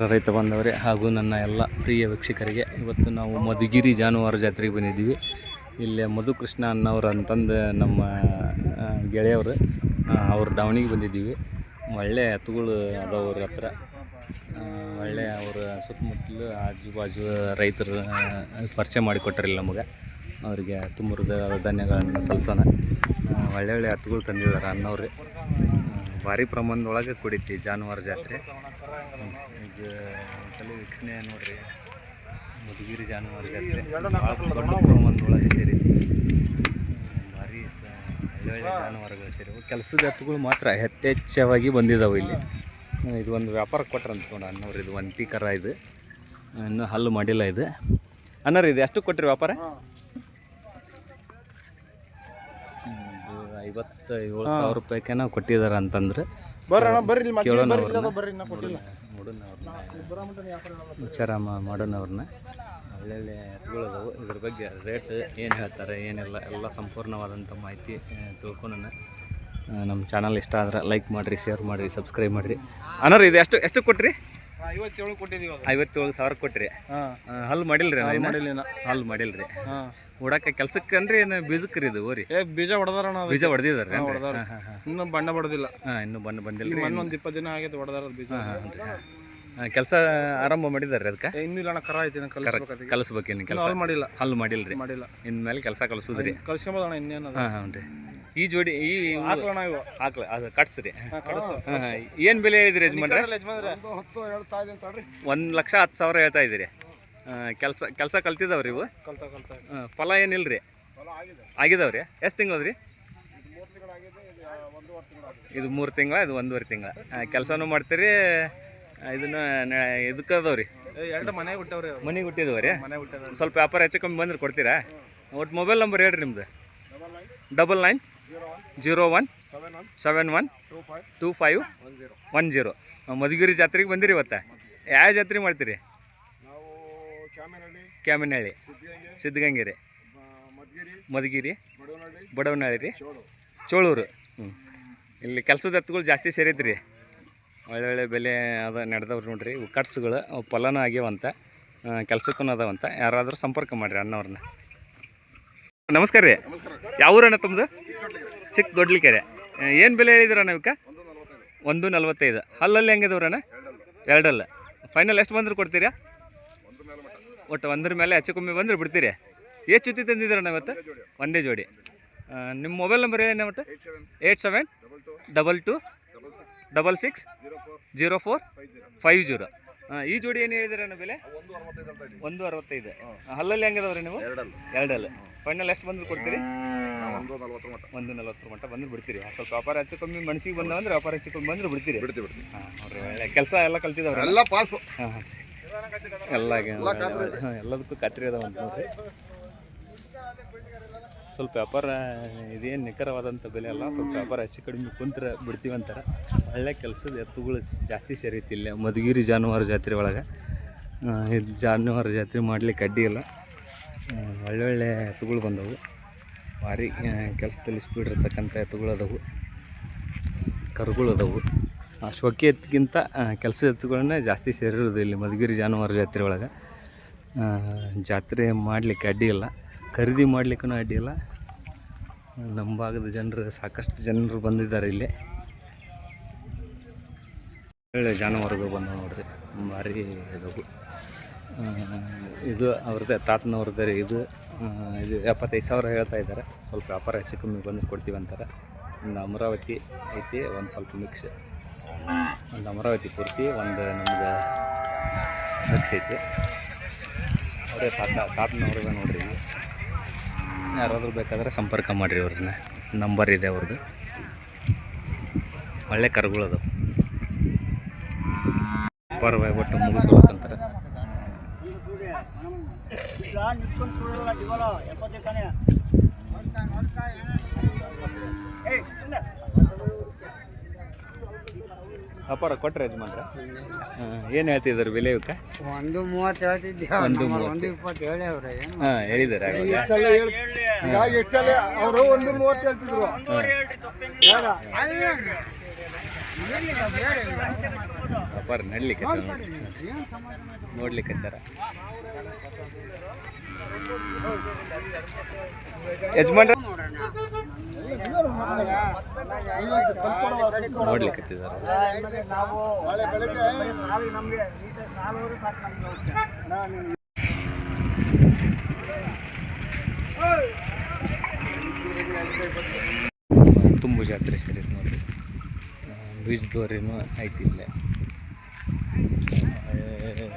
ರೈತ ಬಂದವರೇ ಹಾಗೂ ನನ್ನ ಎಲ್ಲ ಪ್ರಿಯ ವೀಕ್ಷಕರಿಗೆ ಇವತ್ತು ನಾವು ಮಧುಗಿರಿ ಜಾನುವಾರು ಜಾತ್ರೆಗೆ ಬಂದಿದ್ದೀವಿ. ಇಲ್ಲಿ ಮಧುಕೃಷ್ಣ ಅನ್ನೋರು ಅಂತಂದು ನಮ್ಮ ಗೆಳೆಯವರು ಅವ್ರ ದಾವಣಿಗೆ ಬಂದಿದ್ದೀವಿ. ಒಳ್ಳೆಯ ಎತ್ತುಗಳು ಅದಾವ್ರ ಹತ್ರ. ಒಳ್ಳೆಯ ಒಳ್ಳೆ ಅವರ ಸುತ್ತಮುತ್ತಲು ಆಜು ಬಾಜು ರೈತರು ಪರಿಚಯ ಮಾಡಿಕೊಟ್ರಿಲ್ಲ ನಮಗೆ. ಅವರಿಗೆ ತುಂಬ ಹೃದಯದ ಧನ್ಯಗಳನ್ನು ಸಲ್ಲಿಸೋಣ. ಆ, ಒಳ್ಳೆ ಒಳ್ಳೆ ಹತ್ತುಗಳು ತಂದಿದ್ದಾರೆ ಅನ್ನೋರು. ಭಾರಿ ಪ್ರಮಾಣದೊಳಗೆ ಕುಡಿತಿ ಜಾನುವಾರು ಜಾತ್ರೆ. ಈಗ ಒಂದ್ಸಲ ವೀಕ್ಷಣೆ ನೋಡ್ರಿ ಮಧುಗಿರಿ ಜಾನುವಾರು ಜಾತ್ರೆ. ಒಂದೊಳಗೆ ಸೇರಿ. ಭಾರಿ ಒಳ್ಳೆ ಜಾನುವಾರುಗಳು ಸೇರಿ. ಕೆಲಸದ ಎತ್ತುಗಳು ಮಾತ್ರ ಯಥೇಚ್ಛವಾಗಿ ಬಂದಿದ್ದಾವೆ ಇಲ್ಲಿ. ಇದು ಒಂದು ವ್ಯಾಪಾರಕ್ಕೆ ಕೊಟ್ರೆ ನೋಡ ಅನ್ನೋರು ಇದು ಒಂಟಿ ಕರ ಇದು. ಇನ್ನೂ ಹಲ್ಲು ಮಾಡಿಲ್ಲ ಇದು. ಅನ್ನೋರು ಇದು ಎಷ್ಟು ಕೊಟ್ರಿ ವ್ಯಾಪಾರ? ಇದು ಐವತ್ತು ಏಳು ಸಾವಿರ ರೂಪಾಯಿಕೇನೋ ಕೊಟ್ಟಿದ್ದಾರೆ ಅಂತಂದ್ರೆ ಕೇಳೋಣ ನೋಡೋಣ ಅವ್ರನ್ನ ವಿಚಾರ ಮಾಡೋಣ ಅವ್ರನ್ನ ಒಳ್ಳೊಳ್ಳೆ ಎತ್ತುಗಳು ಇದ್ರ ಬಗ್ಗೆ ರೇಟ್ ಏನು ಹೇಳ್ತಾರೆ ಏನೆಲ್ಲ ಎಲ್ಲ ಸಂಪೂರ್ಣವಾದಂಥ ಮಾಹಿತಿ ತಿಳ್ಕೊಳೋಣ. ನಮ್ಮ ಚಾನಲ್ ಇಷ್ಟ ಆದ್ರೆ ಲೈಕ್ ಮಾಡಿರಿ ಶೇರ್ ಮಾಡಿರಿ ಸಬ್ಸ್ಕ್ರೈಬ್ ಮಾಡಿರಿ. ಅಣ್ಣಾರ ಇದು ಎಷ್ಟು ಎಷ್ಟು ಕೊಟ್ರಿ? ಐವತ್ತೇಳು ಕೊಟ್ಟಿದೀವಿ ಅದು. ಐವತ್ತೇಳು ಸಾವಿರ ಕೊಟ್ರಿ. ಹಲ್ಲು ಮಾಡಿಲ್ರಿ ಹಲ್ಲು ಮಾಡಿಲ್ರಿ. ಹಾಂ. ಉಡಾಕ ಕೆಲ್ಸಕ್ಕನ್ರಿ ಏನು ಬೀಜಕ್ಕೆ ರೀ ಇದು ಓರಿ? ಏ ಬೀಜ ಹೊಡೆದಾರ ಬೀಜ ಹೊಡೆದಿದ್ದಾರೆ ಇನ್ನೂ ಬಣ್ಣ ಬಡದಿಲ್ಲ. ಹಾಂ ಇನ್ನೂ ಬಣ್ಣ ಬಂದಿಲ್ಲ ಮಣ್ಣು ಒಂದು ಇಪ್ಪತ್ತು ದಿನ ಆಗೈತೆ ಹೊಡೆದಾರ ಬೀಜ. ಕೆಲಸ ಆರಂಭ ಮಾಡಿದಾರೆ ಅದಕ್ಕೆ? ಏ, ಇನ್ನೂ ಇಲ್ಲ ಅಣ್ಣ ಕರ ಐತಿ ಕಲಿಸ್ಬೇಕು ಅದಕ್ಕೆ ಕಲಿಸ್ಬೇಕೇನು ಇನ್ನು ಕೆಲಸ. ಹಾಲ್ ಮಾಡಿಲ್ಲ. ಹಲ್ಲು ಮಾಡಿಲ್ರಿ. ಮಾಡಿಲ್ಲ. ಇನ್ಮೇಲೆ ಕೆಲಸ ಕಲಿಸೋದ್ರಿ. ಕಳ್ಸ್ಕೊಂಬೋದ ಅಣ್ಣ ಇನ್ನೇನು ಹಾಂ ಹಾಂ ರೀ ಈ ಜೋಡಿ ಈ ಇವು ಹಾಕ್ಲ ಅದು ಕಟ್ಸ್ರಿ. ಹಾಂ ಏನು ಬೆಲೆ ಹೇಳಿದ್ರಿ ಯಜಮಾನ್ರೆ? ಒಂದ್ ಹತ್ತು ಹೇಳ್ತಾ ಇದ್ದೀನಿ ತಡ್ರಿ. ಒಂದು ಲಕ್ಷ ಹತ್ತು ಸಾವಿರ ಹೇಳ್ತಾ ಇದ್ದೀರಿ. ಕೆಲಸ ಕೆಲಸ ಕಲ್ತಿದಾವ್ರಿ ಇವು? ಕಲ್ತಾ ಕಲ್ತಾ ಆ, ಫಲ ಏನಿಲ್ರಿ? ಆಗಿದಾವ್ರಿ? ಎಷ್ಟು ತಿಂಗಳದ್ರಿ? ಇದು ಮೂರು ತಿಂಗಳಾಗಿದೆ ಇದು ಒಂದೂವರೆ ತಿಂಗಳಾಗಿದೆ. ಇದು ಮೂರು ತಿಂಗಳ ಇದು ಒಂದೂವರೆ ತಿಂಗಳ. ಕೆಲಸನೂ ಮಾಡ್ತೀರಿ ಇದನ್ನ ಇದಕ್ಕದವ್ರಿ ಇದಕ್ಕೆ ಅದಾವ್ರಿ. ಮನೆ ಹುಟ್ಟವ್ರಿ ಮನೆಗೆ ಹುಟ್ಟಿದವ್ರಿ? ಮನೆ ಸ್ವಲ್ಪ ವ್ಯಾಪಾರ ಹೆಚ್ಚು ಕಮ್ಮಿ ಬಂದ್ರೆ ಕೊಡ್ತೀರಾ? ಒಟ್ಟು ಮೊಬೈಲ್ ನಂಬರ್ ಹೇಳ್ರಿ ನಿಮ್ದು. Double nine zero one seven one two five one zero Madhugiri ಜಾತ್ರೆಗೆ ಬಂದಿರಿ ಇವತ್ತ? ಯಾವ ಜಾತ್ರೆ ಮಾಡ್ತೀರಿ? ಕ್ಯಾಮಿನಹಳ್ಳಿ ಸಿದ್ಧಗಂಗೆ ಸಿದ್ಧಗಂಗೆರೆ ಮಧುಗಿರಿ ಬಡವನಹಳ್ಳಿ ರೀ. ಚೋಳು. ಚೋಳೂರು. ಹ್ಞೂ ಇಲ್ಲಿ ಕೆಲಸದ ಎತ್ತುಗಳು ಜಾಸ್ತಿ ಒಳ್ಳೆ ಒಳ್ಳೆ ಬೆಲೆ ಅದ ನಡೆದವ್ರು ನೋಡ್ರಿ. ಇವು ಕಟ್ಸುಗಳು ಅವು ಫಲನೂ ಆಗ್ಯಾವಂತ ಕೆಲ್ಸಕ್ಕೂ ಅದಾವಂತ ಯಾರಾದರೂ ಸಂಪರ್ಕ ಮಾಡಿರಿ ಅಣ್ಣವ್ರನ್ನ. ನಮಸ್ಕಾರ ರೀ. ಯಾವ ಊರಣ್ಣ ತಮ್ಮದು ಚಿಕ್ಕ ದೊಡ್ಲಿಕೆರೆ ಏನು ಬೆಲೆ ಹೇಳಿದ್ರಣ್ಣ ಇವಕ್ಕೆ ಒಂದು ನಲ್ವತ್ತೈದು. ಹಲ್ಲಲ್ಲಿ ಹೆಂಗಿದವ್ರಣ್ಣ? ಎರಡಲ್ಲ. ಫೈನಲ್ ಎಷ್ಟು ಬಂದರೂ ಕೊಡ್ತೀರಾ? ಒಟ್ಟು ಒಂದ್ರ ಮೇಲೆ ಹೆಚ್ಚು ಕಮ್ಮಿ ಬಂದರೆ ಬಿಡ್ತೀರಿ. ಎಷ್ಟು ಜೊತೆ ತಂದಿದ್ದೀರಣ್ಣ ಇವತ್ತು? ಒಂದೇ ಜೋಡಿ. ನಿಮ್ಮ ಮೊಬೈಲ್ ನಂಬರ್ ಏನು ಮತ್ತೆ? Eight seven double two double six zero four five zero ಈ ಜೋಡಿ ಏನು ಹೇಳಿದಿರಣ್ಣ ಬೆಲೆ? ಒಂದು ಅರವತ್ತೈದು. ಹಲ್ಲಲ್ಲಿ ಹೆಂಗದವ್ರಿ ನೀವು? ಎರಡಲ್ಲ. ಫೈನಲ್ ಎಷ್ಟು ಬಂದರೂ ಕೊಡ್ತೀರಿ? ಒಂದು ನಲ್ವತ್ತರ ಮಟ್ಟ ಒಂದು ನಲ್ವತ್ತರ ಮಟ್ಟ ಬಂದ್ರೆ ಬಿಡ್ತೀರಿ. ಸ್ವಲ್ಪ ವ್ಯಾಪಾರ ಹೆಚ್ಚು ಕಮ್ಮಿ ಮನಸ್ಸಿಗೆ ಬಂದವಂದ್ರೆ ವ್ಯಾಪಾರ ಹೆಚ್ಚು ಕಮ್ಮಿ ಬಂದ್ರೆ ಬಿಡ್ತೀರಿ. ಬಿಡ್ತೀವಿ ಬಿಡ್ತೀವಿ. ಹಾಂ ನೋಡ್ರಿ ಒಳ್ಳೆ ಕೆಲಸ ಎಲ್ಲ ಕಲ್ತಿದ್ದಾವೆ ಎಲ್ಲ ಪಾಸ್. ಹಾಂ ಹಾಂ. ಎಲ್ಲ ಎಲ್ಲದಕ್ಕೂ ಖಾತ್ರಿ ಅದಾವ ಅಂತ ನೋಡ್ರಿ. ಸ್ವಲ್ಪ ವ್ಯಾಪಾರ ಇದೇನು ನಿಖರವಾದಂಥ ಬೆಲೆ ಅಲ್ಲ. ಸ್ವಲ್ಪ ವ್ಯಾಪಾರ ಹೆಚ್ಚು ಕಡಿಮೆ ಕುಂತ್ರೆ ಬಿಡ್ತೀವಿ ಅಂತಾರೆ. ಒಳ್ಳೆ ಕೆಲಸದ ಎತ್ತುಗಳು ಜಾಸ್ತಿ ಸೇರೈತಿ ಇಲ್ಲೇ ಮಧುಗಿರಿ ಜಾನುವಾರು ಜಾತ್ರೆ ಒಳಗೆ. ಇದು ಜಾನುವಾರು ಜಾತ್ರೆ ಮಾಡ್ಲಿಕ್ಕೆ ಅಡ್ಡಿ ಇಲ್ಲ. ಒಳ್ಳೊಳ್ಳೆ ಎತ್ತುಗಳು ಬಂದವು. ಭಾರಿ ಕೆಲಸದಲ್ಲಿ ಸ್ಪೀಡ್ ಇರ್ತಕ್ಕಂಥ ಎತ್ತುಗಳದವು ಕರುಗಳದವು ಶೋಕಿ ಎತ್ತಿಗಿಂತ ಕೆಲಸ ಎತ್ತುಗಳನ್ನೇ ಜಾಸ್ತಿ ಸೇರಿರೋದು ಇಲ್ಲಿ ಮಧುಗಿರಿ ಜಾನುವಾರು ಜಾತ್ರೆ ಒಳಗೆ. ಜಾತ್ರೆ ಮಾಡಲಿಕ್ಕೆ ಅಡ್ಡಿ ಇಲ್ಲ. ಖರೀದಿ ಮಾಡಲಿಕ್ಕೂ ಅಡ್ಡಿ ಇಲ್ಲ. ನಮ್ಮ ಭಾಗದ ಜನರು, ಸಾಕಷ್ಟು ಜನರು ಬಂದಿದ್ದಾರೆ ಇಲ್ಲಿ. ಒಳ್ಳೆ ಜಾನುವಾರುಗಳು ಬಂದವು ನೋಡ್ರಿ. ಭಾರಿ ಇದಾವು. ಇದು ಅವ್ರದ್ದೇ, ತಾತನವ್ರದ್ದೇ ಇದು. ಇದು ಎಪ್ಪತ್ತೈದು ಸಾವಿರ ಹೇಳ್ತಾ ಇದ್ದಾರೆ. ಸ್ವಲ್ಪ ವ್ಯಾಪಾರ ಹೆಚ್ಚು ಕಮ್ಮಿ ಬಂದು ಕೊಡ್ತೀವಿ ಅಂತಾರೆ. ಒಂದು ಅಮರಾವತಿ ಐತಿ, ಒಂದು ಸ್ವಲ್ಪ ಮಿಕ್ಸ್ ಒಂದು ಅಮರಾವತಿ ಪೂರ್ತಿ, ಒಂದು ನಮ್ಗೆ ಮಿಕ್ಸ್ ಐತಿ. ಅವರೇ ತಾತ ತಾತನವ್ರಿಗೆ ನೋಡ್ರಿ. ಯಾರಾದರೂ ಬೇಕಾದರೆ ಸಂಪರ್ಕ ಮಾಡಿರಿ ಅವ್ರನ್ನ. ನಂಬರ್ ಇದೆ ಅವ್ರದ್ದು ಒಳ್ಳೆ ಮುಗಿಸ್ಬೇಕಂತಾರೆ ವ್ಯಾಪಾರ ಕೊಟ್ರೆ ಯಜಮಾನ್ರ? ಏನು ಹೇಳ್ತಿದ್ರು ಬೆಲೆ ಇವಕ್ಕ? ಒಂದು ಮೂವತ್ತು ಹೇಳ್ತಿದ್ದೆ ಒಂದು ಒಂದು ಮೂವತ್ತು. ಇಪ್ಪತ್ತು ಹೇಳಿ ಅವ್ರೆ ಏನು ಹಾಂ ಹೇಳಿದ್ದಾರೆ ಆಗಲೇ ಅವರು ಒಂದು ಮೂವತ್ತು ಹೇಳ್ತಿದ್ರು. ವ್ಯಾಪಾರ ನಡ್ಲಿಕ್ಕೆ ನೋಡ್ಲಿಕ್ಕೆ ಯಜಮಾನ್ರ? ನೋಡ್ಲಿಕ್ಕೆ ನಾಳೆ ಬೆಳಗ್ಗೆ ತುಂಬು ಜಾತ್ರೆ ಸರಿ ನೋಡ್ರಿ. ಬೀಜದವರೇನು ಇಲ್ಲೇ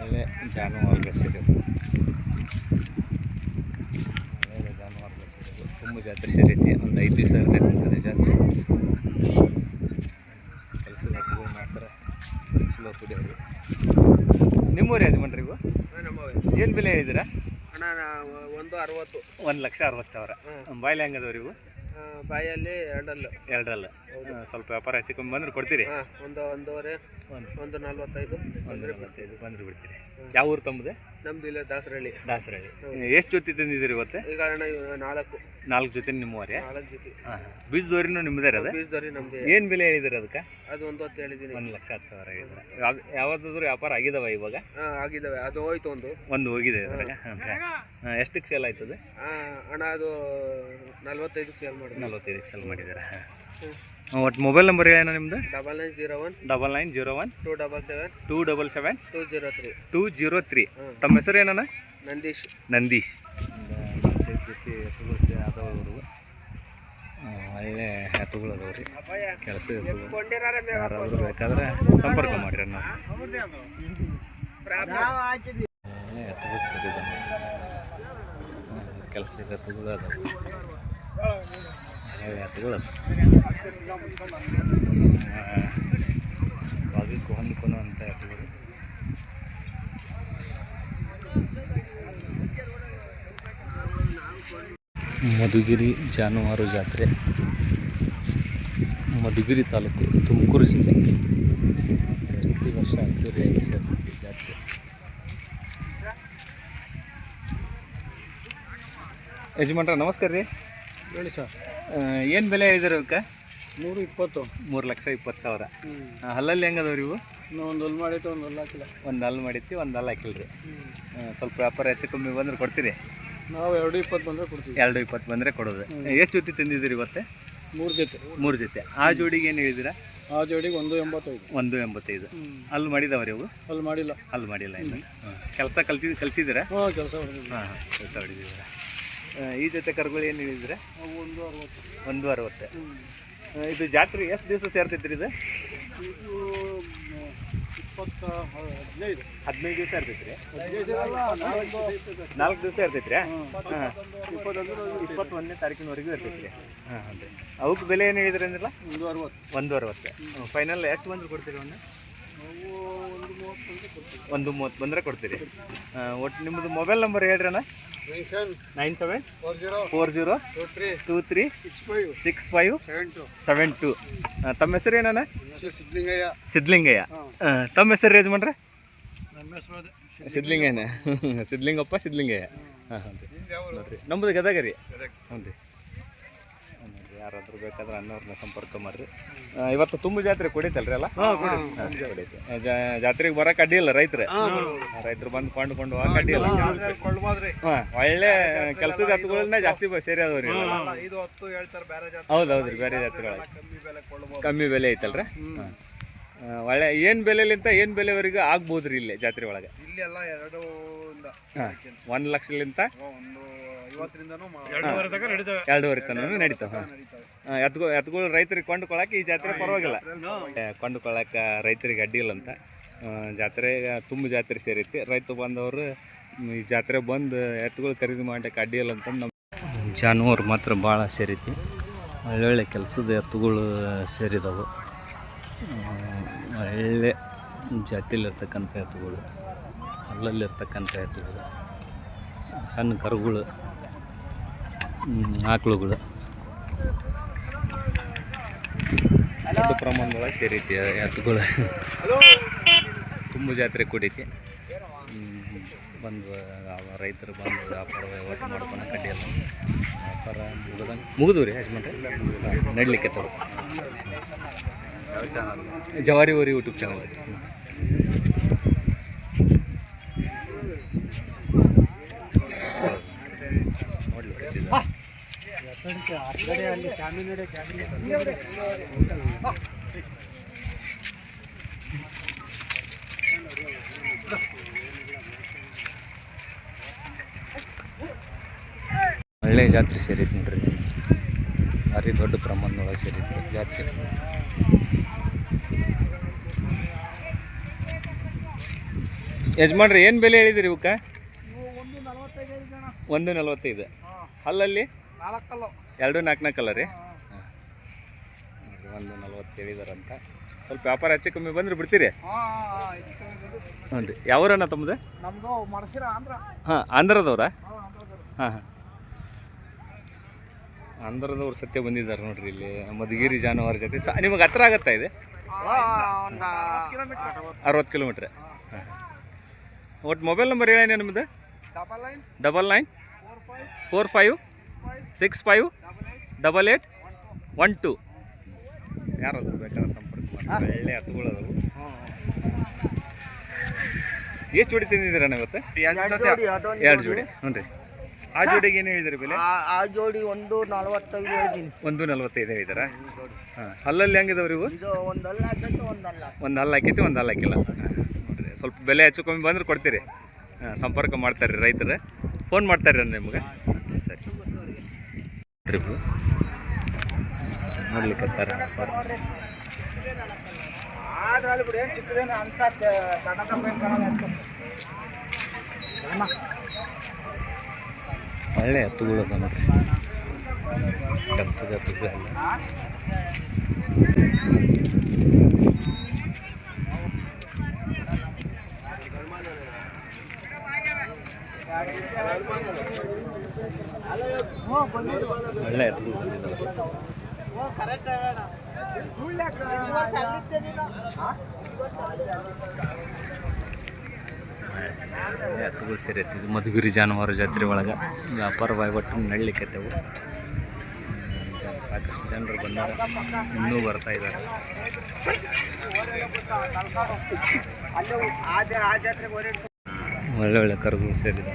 ಒಳ್ಳೆ ಜಾನುವಾರುಗಳು ಸೇರಿದು ಒಳ್ಳೆ ಜಾನುವಾರುಗಳು ಸೇರಿದು ತುಂಬ ಜಾತ್ರೆ ಸೇರೈತಿ ಒಂದು ಐದು ದಿವಸ ಇರ್ತೈತೆ ಜಾತ್ರೆ. ಕೆಲಸದ ಎತ್ತುಗಳು ಮಾಡ್ತಾರೆ. ಚಲೋ ಕುಡಿಯೋರು ನಿಮ್ಮೂರು ಯಜಮಾನ್ರಿ ಇವು ಏನು ಬೆಲೆ ಹೇಳಿದ್ದೀರಾ? ಅಣ್ಣ ಒಂದು ಅರವತ್ತು. ಒಂದು ಲಕ್ಷ ಅರವತ್ತು ಸಾವಿರ. ಬಾಯ್ಲೆ ಹೆಂಗದವ್ರಿ ಇವು ಬಾಯಲ್ಲಿ ಎರಡಲ್ಲು. ಎರಡರಲ್ಲ. ಸ್ವಲ್ಪ ವ್ಯಾಪಾರ ಹೆಚ್ಚಿಕೊಂಡು ಬಂದ್ರೆ ಕೊಡ್ತೀರಿ? ಹಾಂ ಒಂದು ಒಂದೂವರೆ ಒಂದು. ಒಂದು ನಲ್ವತ್ತೈದು ಒಂದು ನಲವತ್ತೈದು ಬಂದ್ರೆ ಬಿಡ್ತೀರಿ. ಯಾವ ಊರು ತಮ್ಮದೆ? ನಮ್ದು ಇಲ್ಲ ದಾಸರಳ್ಳಿ ದಾಸರಳ್ಳಿ ಎಷ್ಟು ಜೊತೆ ತಂದಿದ್ದೀರಿ ಇವತ್ತು? ಈಗ ಅಣ್ಣ ನಾಲ್ಕು. ನಾಲ್ಕು ಜೊತೆ ನಿಮ್ಮವರೇ? ನಾಲ್ಕು ಜೊತೆ. ಹಾಂ ಬೀಜದವ್ರಿನೂ ನಿಮ್ಮದೇ ಅದ ಬೀಜದವ್ರಿ ನಮ್ದು. ಏನು ಬೆಲೆ ಹೇಳಿದಿರಿ ಅದಕ್ಕೆ? ಅದು ಒಂದು ಹೊತ್ತು ಹೇಳಿದ್ದೀನಿ. ಒಂದು ಲಕ್ಷ ಹತ್ತು ಸಾವಿರ ಆಗಿದ್ರೆ ಯಾವ್ದು ಯಾವ್ದಾದ್ರು ವ್ಯಾಪಾರ ಆಗಿದಾವ ಇವಾಗ? ಹಾಂ ಆಗಿದ್ದಾವೆ ಅದು ಹೋಯ್ತು ಒಂದು. ಒಂದು ಹೋಗಿದೆ ಇದ್ರಾಗ? ಹಾಂ. ಎಷ್ಟಕ್ಕೆ ಸೇಲ್ ಆಯ್ತದೆ? ಹಣ ಅಣ್ಣ ಅದು ನಲ್ವತ್ತೈದಕ್ಕೆ ಸೇಲ್ ಮಾಡಿ ನಲ್ವತ್ತೈದಕ್ಕೆ ಸೇಲ್ ಮಾಡಿದ್ದಾರೆ? ಹಾಂ ಒಟ್ಟು ಮೊಬೈಲ್ ನಂಬರ್ ಏನೋ ನಿಮ್ಮದು double nine zero one double nine zero one two double seven two double seven two zero three two zero three ತಮ್ಮ ಹೆಸರು ಏನಣ್ಣ? ನಂದೀಶ್. ನಂದೀಶ್. ಜೊತೆ ಎತ್ತುಗಳು ಒಳ್ಳೆ ಎತ್ತುಗಳು ಅದಾವ ರೀ ಕೆಲಸ ಯಾರಾದರೂ ಬೇಕಾದ್ರೆ ಸಂಪರ್ಕ ಮಾಡಿರಿ ನಾವು ಒಳ್ಳೆ ಎತ್ತುಗಳು ಸರಿ ಕೆಲಸ ಎತ್ತುಗಳು ಅದಾವ. ಅದಾವ ಭಾಗಕ್ಕೆ ಅಂಥ ಎತ್ತುಗಳು ಮಧುಗಿರಿ ಜಾನುವಾರು ಜಾತ್ರೆ. ಮಧುಗಿರಿ ತಾಲೂಕು ತುಮಕೂರು ಜಿಲ್ಲೆ. ಪ್ರತಿ ವರ್ಷ ಅದ್ದೂರಿಯಾಗಿ ಸರ್ ಈ ಜಾತ್ರೆ? ಯಜಮಾನ್ರ ನಮಸ್ಕಾರ ರೀ. ಹೇಳಿ ಸರ್. ಏನು ಬೆಲೆ ಹೇಳಿದ್ರು ಅವಕ್ಕೆ? ನೂರು ಇಪ್ಪತ್ತು. ಮೂರು ಲಕ್ಷ ಇಪ್ಪತ್ತು ಸಾವಿರ. ಹಲ್ಲಲ್ಲಿ ಹೆಂಗದವ್ರಿ ಇವು? ಒಂದು ಹಲ್ಲು ಮಾಡಿತ್ತು ಒಂದು ಹಲ್ಲು ಹಾಕಿಲ್ಲ. ಒಂದು ಹಲ್ಲು ಮಾಡಿತ್ತು ಒಂದು ಹಲ್ಲು ಹಾಕಿಲ್ರಿ. ರೀ ಸ್ವಲ್ಪ ವ್ಯಾಪಾರ ಹೆಚ್ಚು ಕಮ್ಮಿ ಬಂದ್ರೆ ಕೊಡ್ತೀರಿ? ನಾವು ಎರಡು ಇಪ್ಪತ್ತು ಬಂದರೆ ಕೊಡ್ತೀವಿ. ಎರಡು ಇಪ್ಪತ್ತು ಬಂದರೆ ಕೊಡೋದು. ಎಷ್ಟು ಜೊತೆ ತಂದಿದ್ದೀರಿ ಇವತ್ತೆ? ಮೂರು ಜೊತೆ. ಮೂರು ಜೊತೆ. ಆ ಜೋಡಿಗೆ ಏನು ಹೇಳಿದಿರಾ ಆ ಜೋಡಿಗೆ ಒಂದು ಎಂಬತ್ತೈದು. ಒಂದು ಎಂಬತ್ತೈದು. ಅಲ್ಲಿ ಮಾಡಿದವ್ರಿ ಅವು ಅಲ್ಲಿ ಮಾಡಿಲ್ಲ. ಅಲ್ಲಿ ಮಾಡಿಲ್ಲ ಇನ್ನು. ಕೆಲಸ ಕಲ್ತಿ ಕಲ್ಸಿದ್ದೀರಾ? ಹಾಂ ಕೆಲಸ ಹಾಂ ಕೆಲಸ ಹೊಡಿದಿದ್ದೀರಾ? ಈ ಜೊತೆ ಕರುಗಳು ಏನು ಹೇಳಿದ್ರೆ? ಒಂದು ಅರವತ್ತು. ಒಂದು ಅರವತ್ತು. ಆ, ಇದು ಜಾತ್ರೆ ಎಷ್ಟು ದಿವಸ ಸೇರ್ತೈತ್ರಿ ಇದು? ಇದು ಇಪ್ಪತ್ತ ಹದಿನೈದು. ಹದಿನೈದು ದಿವಸ ಇರ್ತೈತ್ರಿ ನಾಲ್ಕು ದಿವಸ ಇರ್ತೈತ್ರಿ ಇಪ್ಪತ್ತೊಂದನೇ ತಾರೀಕಿನವರೆಗೂ ಇರ್ತೈತ್ರಿ ಹಾಂ ಹಾಂ ರೀ ಅವಕ್ಕೆ ಬೆಲೆ ಏನು ಹೇಳಿದ್ರಿ ಅಂದ್ರಲ್ಲ? ಒಂದು ಅರವತ್ತು. ಒಂದು ಅರವತ್ತು. ಫೈನಲ್ ಎಷ್ಟು ಬಂದ್ರೆ ಕೊಡ್ತೀರಿ ಒಂದು ಒಂದು ಮೂವತ್ತು ಬಂದರೆ ಕೊಡ್ತೀರಿ. ಒಟ್ಟು ನಿಮ್ಮದು ಮೊಬೈಲ್ ನಂಬರ್ ಹೇಳ್ರಿ ಅಣ್ಣ. Mention nine seven four zero four zero two three two three six five six five seven two seven two ತಮ್ಮ ಹೆಸರು ಏನಣ್ಣ? ಸಿದ್ಲಿಂಗಯ್ಯ ಸಿದ್ಲಿಂಗಯ್ಯ ತಮ್ಮ ಹೆಸರು ರೇಜ್ ಮಾಡ್ರೆ ಸಿದ್ಲಿಂಗಯ್ಯನ ಸಿದ್ಲಿಂಗಪ್ಪ ಸಿದ್ಲಿಂಗಯ್ಯ ಹಾಂ. ಹಾಂ ರೀ ನೋಡ್ರಿ ನಮ್ಮದು ಗದಗ ರೀ. ಹ್ಞೂ ರೀ ಯಾರಾದರೂ ಬೇಕಾದ್ರೆ ಅನ್ನೋರನ್ನ ಸಂಪರ್ಕ ಮಾಡಿರಿ. ಇವತ್ತು ತುಂಬ ಜಾತ್ರೆ ಕುಡಿತಲ್ರಿ ಅಲ್ಲ? ಜಾತ್ರೆಗೆ ಬರೋಕೆ ಅಡ್ಡಿ ಇಲ್ಲ ರೈತರು. ರೈತರು ಬಂದು ಕೊಂಡ್ಕೊಂಡು ಹೋಗಕ್ಕೆ ಅಡ್ಡಿ ಇಲ್ಲ. ಹಾಂ ಒಳ್ಳೆ ಕೆಲಸದ ಹತ್ತುಗಳನ್ನ ಜಾಸ್ತಿ ಸೇರಿ ಅದವ್ರಿ ಹೌದೌದ್ರಿ ಬೇರೆ ಹೌದು ಹೌದು ಜಾತ್ರೆಗಳು ಕಮ್ಮಿ ಬೆಲೆ ಕೊಳ್ಳಬಹುದು ಕಮ್ಮಿ ಬೆಲೆ ಐತಲ್ರಿ? ಒಳ್ಳೆ ಏನ್ ಬೆಲೆಲಿಂತ ಏನ್ ಬೆಲೆವರೆಗೂ ಆಗ್ಬೋದ್ರಿ ಇಲ್ಲಿ ಜಾತ್ರೆ ಒಳಗೆ? ಒಂದ್ ಲಕ್ಷಲಿಂತ? ಎರಡೂವರೆ ತನಕ ನಡೀತಾವ. ಎತ್ಕೊ ಎತ್ಗಳು ರೈತರಿಗೆ ಕೊಂಡುಕೊಳ್ಳಕ್ಕೆ ಈ ಜಾತ್ರೆ ಪರವಾಗಿಲ್ಲ. ಏ, ಕೊಂಡುಕೊಳ್ಳಕ್ಕೆ ರೈತರಿಗೆ ಅಡ್ಡಿ ಇಲ್ಲ ಅಂತ. ಜಾತ್ರೆ ತುಂಬ ಜಾತ್ರೆ ಸೇರೈತಿ. ರೈತ ಬಂದವರು ಈ ಜಾತ್ರೆ ಬಂದು ಎತ್ತುಗಳು ಖರೀದಿ ಮಾಡಕ್ಕೆ ಅಡ್ಡಿ ಇಲ್ಲ ಅಂತ ನಮ್ಮ ಜಾನುವಾರು ಮಾತ್ರ ಭಾಳ ಸೇರೈತಿ. ಒಳ್ಳೊಳ್ಳೆ ಕೆಲಸದ ಎತ್ತುಗಳು ಸೇರಿದವು. ಒಳ್ಳೆ ಜಾತಿಲಿರ್ತಕ್ಕಂಥ ಎತ್ತುಗಳು ಅಲ್ಲಲ್ಲಿರ್ತಕ್ಕಂಥ ಎತ್ತುಗಳು ಸಣ್ಣ ಕರುಗಳು. ಆಕಳುಗಳು ದೊಡ್ಡ ಪ್ರಮಾಣದೊಳಗೆ ಸೇರೈತಿ ಎತ್ತುಗಳು ತುಂಬ ಜಾತ್ರೆ ಕೂಡೈತಿ ಬಂದು ರೈತರು ಬಂದು ವ್ಯಾಪಾರ ವಹಿವಾಟು ಮಾಡ್ಕೊಂಡು ಕಡ್ಡಿಯಲ್ಲ ವ್ಯಾಪಾರ ಮುಗಿದಂಗೆ. ಮುಗಿದು ರೀ ಯಜಮಾನ್ರಿ? ನಡಲಿಕ್ಕೆ ತಗೋ ಜವಾರಿ ಊರಿ ಯೂಟ್ಯೂಬ್ ಚಾನಲ್ ಒಳ್ಳೆ ಜಾತ್ರೆ ಸೇರಿತ್ತು ನೋಡ್ರಿ ಭಾರಿ ದೊಡ್ಡ ಪ್ರಮಾಣದೊಳಗೆ ಸೇರಿತ್ತು ಜಾತ್ರೆ. ಯಜಮಾನ್ರಿ ಏನು ಬೆಲೆ ಹೇಳಿದಿರಿ ಇವಕ್ಕೆ? ಒಂದು ನಲ್ವತ್ತೈದು ಅಲ್ಲಲ್ಲಿ ನಾಲ್ಕಲ್ಲು. ಎರಡು ನಾಲ್ಕು ನಾಲ್ಕಲ್ಲ ರೀ. ಒಂದು ನಲ್ವತ್ತು ಅಂತ ಸ್ವಲ್ಪ ವ್ಯಾಪಾರ ಹೆಚ್ಚು ಕಮ್ಮಿ ಬಂದ್ರೆ ಬಿಡ್ತೀರಿ? ಹ್ಞೂ ರೀ ತಮ್ಮದು? ನಮ್ದು ಮಡಸಿರ ಅಂದ್ರ ಹಾಂ ಆಂಧ್ರದವ್ರ? ಹಾಂ ಹಾಂ ಆಂಧ್ರದವ್ರು ಸತ್ಯ ಬಂದಿದ್ದಾರೆ ನೋಡ್ರಿ ಇಲ್ಲಿ ಮಧುಗಿರಿ ಜಾನುವಾರು ಜೊತೆ. ಸ ನಿಮಗೆ ಹತ್ರ ಆಗತ್ತಾ ಇದೆ? ಅರವತ್ತು ಕಿಲೋಮೀಟ್ರ್ ಹಾಂ ಒಟ್ಟು ಮೊಬೈಲ್ ನಂಬರ್ ಹೇಳಿ ನಿಮ್ಮದು double nine four five six five double eight one two. ಯಾರಾದ್ರು ಬೇಕಾದ್ರೆ ಸಂಪರ್ಕ ಮಾಡಿ. ಒಳ್ಳೆ ಹತ್ತುಗಳು ಅದಾವು ಎಷ್ಟು ಜೋಡಿ ತಿಂದಿದ್ದೀರ ಇವತ್ತು? ಎರಡು ಜೋಡಿ ಹ್ಞೂ ರೀ ಆ ಜೋಡಿಗೆ ಏನು ಹೇಳಿದ್ರಿ ಬೆಲೆ? ಆ ಜೋಡಿ ಒಂದು ನಲವತ್ತೈದು ಹೇಳಿದ್ದೀನಿ ಒಂದು ನಲವತ್ತೈದು ಹೇಳಿದಾರ ಹಾಂ. ಹಲ್ಲಲ್ಲಿ ಹೆಂಗಿದಾವ್ರಿ ಇವು? ಇದು ಒಂದಲ್ಲ ಹಾಕೈತೆ ಒಂದು ಹಲ್ಲು ಹಾಕೈತಿ ಒಂದು ಹಲ್ಲು ಹಾಕಿಲ್ಲ. ನೋಡ್ರಿ. ಸ್ವಲ್ಪ ಬೆಲೆ ಹೆಚ್ಚು ಕಮ್ಮಿ ಬಂದ್ರೆ ಕೊಡ್ತೀರಿ. ಹಾಂ ಸಂಪರ್ಕ ಮಾಡ್ತಾರೆ ರೀ ರೈತರು. ಫೋನ್ ಮಾಡ್ತಾರೆ ನಿಮ್ಗೆ. ಸರಿ ನೋಡ್ಲಿಕ್ಕೆ. ನೋಡ್ಲಿಕ್ಕತ್ತಾರ ಒಳ್ಳೆ ಹತ್ತುಗಳು ನೋಡ್ರಿ. ಕೆಲಸದ ಎತ್ತುಗಳೆಲ್ಲ. ಒಳ್ಳೆ ಎತ್ತುಗಳು ಮಧುಗಿರಿ ಜಾನುವಾರು ಜಾತ್ರೆ ಒಳಗೆ. ವ್ಯಾಪಾರ ಬಾಯ್ಬಟ್ಟು ನಳ್ಳಿಕತ್ತವು ಸಾಕಷ್ಟು ಜನರು ಬಂದಾರ. ಇನ್ನೂ ಬರ್ತಾ ಇದ್ದಾರೆ ಒಳ್ಳೆ ಒಳ್ಳೆ ಕರುಗಳು ಸೇರಿದೆ.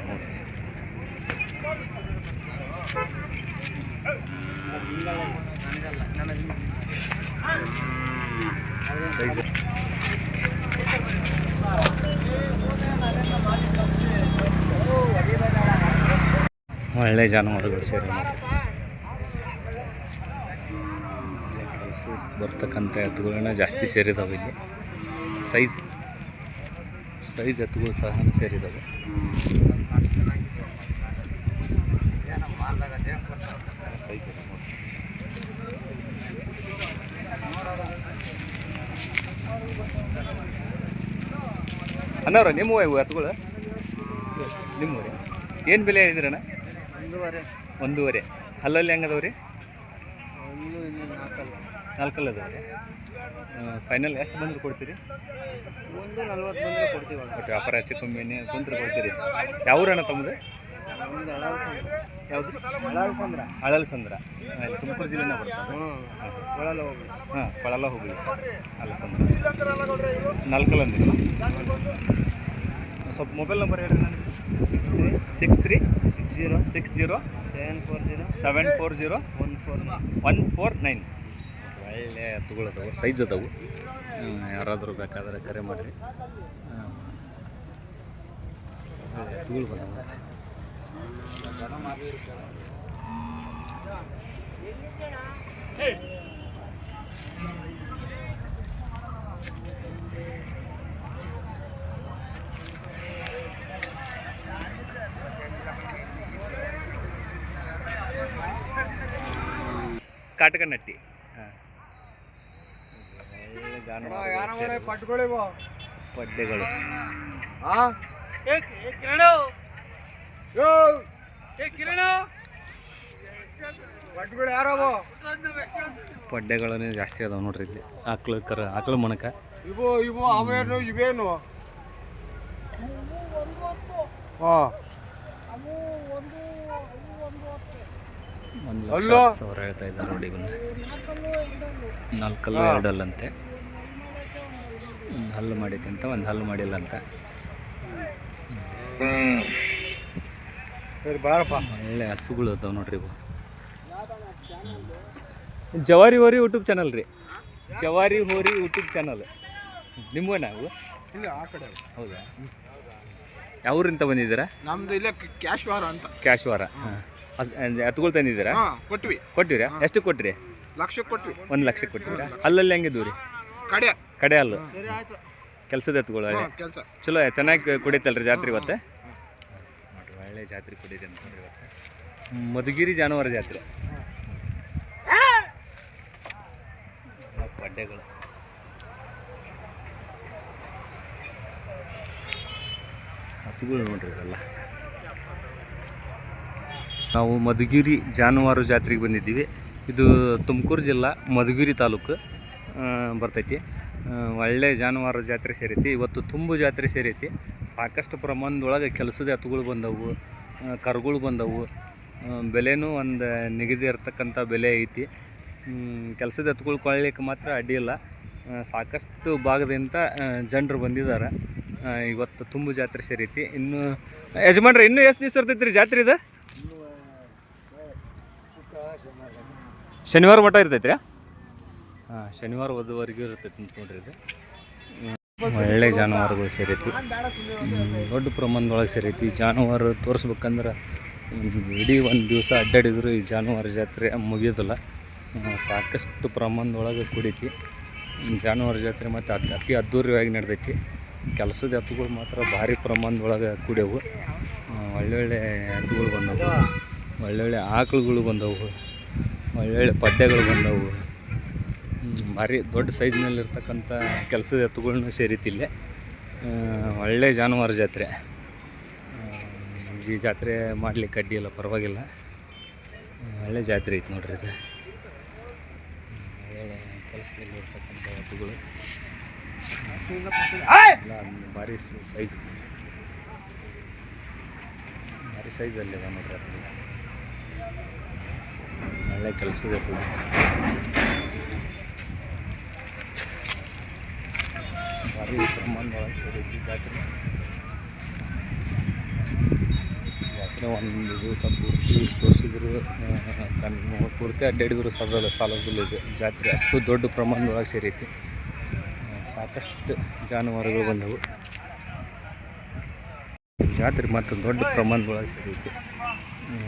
ಒಳ್ಳೆ ಜಾನುವಾರುಗಳು ಸೇರಿ ಬರ್ತಕ್ಕಂಥ ಎತ್ತುಗಳನ್ನ ಜಾಸ್ತಿ ಸೇರಿದಾವೆ ಇಲ್ಲಿ. ಸೈಜ್ ಸೈಜ್ ಎತ್ತುಗಳು ಸಹ ಸೇರಿದ್ದಾವೆ ಸೈಜ್. ಅಣ್ಣವ್ರ ನಿಮ್ಮ ಇವು ಎತ್ತುಗಳು? ನಿಮ್ಮ ಏನು ಬೆಲೆ ಹೇಳಿದ್ರಣ್ಣ? ಒಂದೂವರೆ. ಒಂದೂವರೆ. ಅಲ್ಲಲ್ಲಿ ಹೆಂಗದವ್ರಿ? ನಾಲ್ಕಲ್ಲ ಅದಾವೆ ಫೈನಲ್ ಎಷ್ಟು ಬಂದರು ಕೊಡ್ತೀರಿ? ಒಂದು ನಲ್ವತ್ತು ಬಂದರೆ ಕೊಡ್ತೀವಿ ಒಟ್ಟು ವ್ಯಾಪಾರ ಹೆಚ್ಚು ಕಮ್ಮಿ ಬಂದರು ಕೊಡ್ತೀರಿ? ಯಾವ್ರಣ್ಣ ತಮ್ಮದು? ಒಂದು ಹಳಲ್ ಯಾವುದು? ಹಳಲ್ ಸಂದ್ರ ಅಳಲ್ ಸಂದ್ರ ಇಲ್ಲಿ ತುಮಕೂರು ಜಿಲ್ಲೆ ಬರ್ತದೆ. ಹ್ಞೂ ಒಳಲ್ಲ ಹೋಗಿ ಹಾಂ ಕೊಳಲ ಹೋಗಲಿ. ಅಲ್ಲ ಸಂದ್ರ ನಾಲ್ಕಲ್ಲ ಸ್ವಲ್ಪ ಮೊಬೈಲ್ ನಂಬರ್ ಹೇಳ್ರಿ ನನಗೆ six three six zero six zero seven four zero seven four zero one four one four nine ಒಳ್ಳೆ ಎತ್ತುಗಳದಾವೆ ಸೈಜ್ ಅದಾವು. ಯಾರಾದರೂ ಬೇಕಾದ್ರೆ ಕರೆ ಮಾಡಿರಿ. ಎತ್ತುಗಳು ಕಾಟಕನಟ್ಟಿ. ಪಡ್ಡೆಗಳು ಯಾರವು ಪಡ್ಡೆಗಳೇ ಜಾಸ್ತಿ ಅದಾವ ನೋಡ್ರಿ ಇಲ್ಲಿ. ಆಕಳು ಕರ ಆಕಳು ಮನಕ ಇವು ಇವು ಅವೇನು ಇವೇನು? ಹಾ ಒಂದು ಲಕ್ಷ ಸಾವಿರ ಹೇಳ್ತಾ ಇದ್ದಾರೆ ನೋಡಿ ಬಂದು ನಾಲ್ಕಲ್ಲು ಎರಡಲ್ಲಂತೆ. ಒಂದು ಹಲ್ಲು ಮಾಡೈತೆ ಅಂತ ಒಂದು ಹಲ್ಲು ಮಾಡಿಲ್ಲ ಅಂತ. ಒಳ್ಳೆ ಹಸುಗಳು ಅದಾವೆ ನೋಡ್ರಿ ಇವು. ಜವಾರಿ ಹೋರಿ ಯೂಟ್ಯೂಬ್ ಚಾನಲ್ ರೀ. ಜವಾರಿ ಹೋರಿ ಯೂಟ್ಯೂಬ್ ಚಾನಲ್. ನಿಮ್ಗೆ ನಾವು ಇಲ್ಲ ಆ ಕಡೆ ಹೌದಾ? ಯಾವ್ರಿಂದ ಬಂದಿದ್ದೀರಾ? ನಮ್ದು ಇಲ್ಲ ಕ್ಯಾಶ್ ವಾರ ಅಂತ. ಕ್ಯಾಶ್ವಾರ ವಾರ. ಎತ್ಕೊಳ್ ತಂದಿದ್ದೀರಾ? ಹಾ ಕೊಟ್ವಿ. ಕೊಟ್ಟಿವ್ರಾ ಎಷ್ಟು ಕೊಟ್ರಿ? ಲಕ್ಷಕ್ಕೆ ಕೊಟ್ವಿ. ಒಂದು ಲಕ್ಷಕ್ಕೆ ಕೊಟ್ಟಿವ್ರಾ ಅಲ್ಲಲ್ಲಿ ಹೆಂಗಿದ್ವು ರೀ? ಕಡೆ. ಕಡೆ ಅಲ್ಲ? ಕೆಲಸದ ಎತ್ಕೊಳ್ಳಿ ಚಲೋ ಚೆನ್ನಾಗಿ ಕುಡಿತಲ್ರಿ ಜಾತ್ರೆ ಇವತ್ತೆ? ಒಳ್ಳೆ ಜಾತ್ರೆ ಕುಡಿದೆ ಮಧುಗಿರಿ ಜಾನುವಾರು ಜಾತ್ರೆ. ಪಡ್ಡೆಗಳು. ಹಸುಗಳು ನೋಡ್ರಿ ಇವೆಲ್ಲ. ನಾವು ಮಧುಗಿರಿ ಜಾನುವಾರು ಜಾತ್ರೆಗೆ ಬಂದಿದ್ದೀವಿ. ಇದು ತುಮಕೂರು ಜಿಲ್ಲಾ ಮಧುಗಿರಿ ತಾಲೂಕು ಬರ್ತೈತಿ. ಒಳ್ಳೆ ಜಾನುವಾರು ಜಾತ್ರೆ ಸೇರೈತಿ. ಇವತ್ತು ತುಂಬು ಜಾತ್ರೆ ಸೇರೈತಿ. ಸಾಕಷ್ಟು ಪ್ರಮಾಣದೊಳಗೆ ಕೆಲಸದ ಎತ್ತುಗಳು ಬಂದವು ಕರುಗಳು ಬಂದವು. ಬೆಲೆನೂ ಒಂದು ನಿಗದಿ ಇರ್ತಕ್ಕಂಥ ಬೆಲೆ ಐತಿ. ಕೆಲಸದ ಎತ್ತುಗಳು ಕೊಳ್ಳಲಿಕ್ಕೆ ಮಾತ್ರ ಅಡ್ಡಿಯಿಲ್ಲ ಇಲ್ಲ. ಸಾಕಷ್ಟು ಭಾಗದಿಂದ ಜನರು ಬಂದಿದ್ದಾರೆ ಇವತ್ತು ತುಂಬು ಜಾತ್ರೆ ಸೇರೈತಿ. ಇನ್ನು ಯಜಮಾನ್ರಿ ಇನ್ನೂ ಎಷ್ಟು ದಿವಸ ಇರ್ತೈತಿ ರೀ ಜಾತ್ರೆ ಇದು? ಶನಿವಾರ. ಮಠ ಇರ್ತೈತಿ ರೀ ಶನಿವಾರ ಓದುವರೆಗೂ ಇರ್ತೈತಿ ನೋಡ್ರಿ ಇದು. ಒಳ್ಳೆ ಜಾನುವಾರುಗಳು ಸೇರೈತಿ ದೊಡ್ಡ ಪ್ರಮಾಣದೊಳಗೆ ಸೇರೈತಿ ಜಾನುವಾರು ತೋರಿಸ್ಬೇಕಂದ್ರೆ ಇಡೀ ಒಂದು ದಿವಸ ಅಡ್ಡಾಡಿದ್ರು ಈ ಜಾನುವಾರು ಜಾತ್ರೆ ಮುಗಿಯೋದಿಲ್ಲ. ಸಾಕಷ್ಟು ಪ್ರಮಾಣದೊಳಗೆ ಕುಡಿತಿ. ಜಾನುವಾರು ಜಾತ್ರೆ ಮತ್ತು ಅತಿ ಅತಿ ಅದ್ಧೂರಿಯಾಗಿ ನಡೆದೈತಿ. ಕೆಲಸದ ಎತ್ತುಗಳು ಮಾತ್ರ ಭಾರಿ ಪ್ರಮಾಣದೊಳಗೆ ಕುಡಿಯವು. ಒಳ್ಳೊಳ್ಳೆ ಎತ್ತುಗಳು ಬಂದವು. ಒಳ್ಳೊಳ್ಳೆ ಆಕಳುಗಳು ಬಂದವು. ಒಳ್ಳೊಳ್ಳೆ ಪಡ್ಡೆಗಳು ಬಂದವು. ಭಾರಿ ದೊಡ್ಡ ಸೈಜ್ನಲ್ಲಿರ್ತಕ್ಕಂಥ ಕೆಲಸದ ಎತ್ತುಗಳನ್ನ ಸೇರಿತಿ ಇಲ್ಲೇ ಒಳ್ಳೆ ಜಾನುವಾರು ಜಾತ್ರೆ. ಈ ಜಾತ್ರೆ ಮಾಡಲಿಕ್ಕೆ ಅಡ್ಡಿ ಇಲ್ಲ, ಪರವಾಗಿಲ್ಲ. ಒಳ್ಳೆ ಜಾತ್ರೆ ಐತೆ ನೋಡ್ರಿ ಇದು. ಒಳ್ಳೆ ಕೆಲಸದಲ್ಲಿ ಇರ್ತಕ್ಕಂಥ ಎತ್ತುಗಳು. ಭಾರಿ ಸೈಜ್. ಭಾರಿ ಸೈಜಲ್ಲಿದೆ ನೋಡ್ರಿ ಒಳ್ಳೆ ಕೆಲಸದ ಎತ್ತುಗಳು. ಪ್ರಮಾಣದೊಳಗೆ ಸೇರೈತಿ ಜಾತ್ರೆ ಜಾತ್ರೆ ಒಂದು ದಿವಸ ಪೂರ್ತಿ ತೋರಿಸಿದ್ರು ಪೂರ್ತಿ ಅಡ್ಡಾಡಿದ್ರು ಸಾಲಲ್ಲ ಸಾಲದಿಲ್ಲ ಇದು ಜಾತ್ರೆ. ಅಷ್ಟು ದೊಡ್ಡ ಪ್ರಮಾಣದೊಳಗೆ ಸೇರೈತಿ. ಸಾಕಷ್ಟು ಜಾನುವಾರುಗಳು ಬಂದವು. ಜಾತ್ರೆ ಮತ್ತು ದೊಡ್ಡ ಪ್ರಮಾಣದೊಳಗೆ ಸೇರೈತಿ.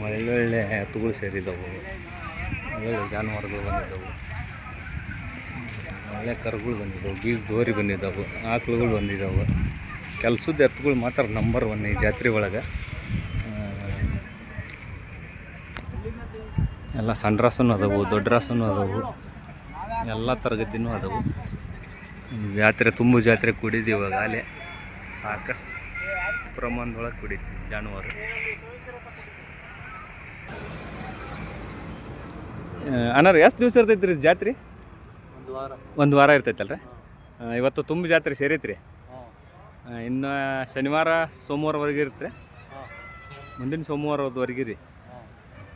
ಒಳ್ಳೊಳ್ಳೆ ಎತ್ತುಗಳು ಸೇರಿದವು. ಒಳ್ಳೊಳ್ಳೆ ಜಾನುವಾರುಗಳು ಬಂದಿದ್ದವು. ಒಳ್ಳೆ ಕರುಗಳು ಬಂದಿದ್ದಾವೆ, ಬೀಜ ದೋರಿ ಬಂದಿದ್ದಾವೆ, ಆಕಳುಗಳು ಬಂದಿದ್ದಾವೆ. ಕೆಲಸದ ಎತ್ತುಗಳು ಮಾತ್ರ ನಂಬರ್ ಒನ್ ಈ ಜಾತ್ರೆ ಒಳಗೆ. ಎಲ್ಲ ಸಣ್ಣ ರಾಸನೂ ಅದಾವು ದೊಡ್ಡ ರಾಸನೂ ಅದಾವು, ಎಲ್ಲ ತರಗತಿನೂ ಅದಾವು. ಜಾತ್ರೆ ತುಂಬ ಜಾತ್ರೆ ಕುಡಿದೀವಿ ಇವಾಗ, ಅಲ್ಲಿ ಸಾಕಷ್ಟು ಪ್ರಮಾಣದೊಳಗೆ ಕುಡಿತೀವಿ ಜಾನುವಾರು. ಅನ್ನಾರ ಎಷ್ಟು ದಿವಸ ಇರ್ತೈತ್ರಿ ಜಾತ್ರೆ? ಒಂದು ವಾರ ಇರ್ತೈತಲ್ಲ ರೀ ಇರ್ತೈತಲ್ರಿ ಇವತ್ತು ತುಂಬ ಜಾತ್ರೆ ಸೇರೈತ್ರಿ. ಇನ್ನು ಶನಿವಾರ ಸೋಮವಾರವರೆಗೆ ಇರುತ್ತೆ. ಮುಂದಿನ ಸೋಮವಾರದವರೆಗೆ ರೀ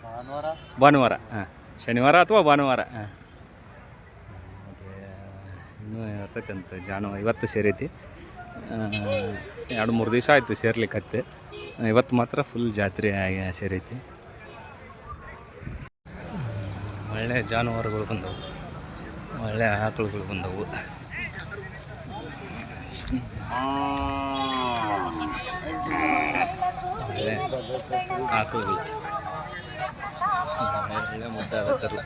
ಭಾನುವಾರ? ಭಾನುವಾರ ಹಾಂ. ಶನಿವಾರ ಅಥವಾ ಭಾನುವಾರ ಹಾಂ. ಇನ್ನೂ ಇರ್ತೈತೆ ಅಂತ ಜಾನು ಇವತ್ತು ಸೇರೈತಿ. ಎರಡು ಮೂರು ದಿವಸ ಆಯಿತು ಸೇರ್ಲಿಕ್ಕತ್ತೆ. ಇವತ್ತು ಮಾತ್ರ ಫುಲ್ ಜಾತ್ರೆ ಆಗಿ ಸೇರೈತಿ. ಒಳ್ಳೆಯ ಜಾನುವಾರುಗಳು ಬಂದವು. ಒಳ್ಳೆ ಆಕಳುಗಳು ಬಂದವು ಒಳ್ಳೆ ಆಕಳುಗಳು ಒಳ್ಳೆ ಮುದ್ದಾದ ಕರು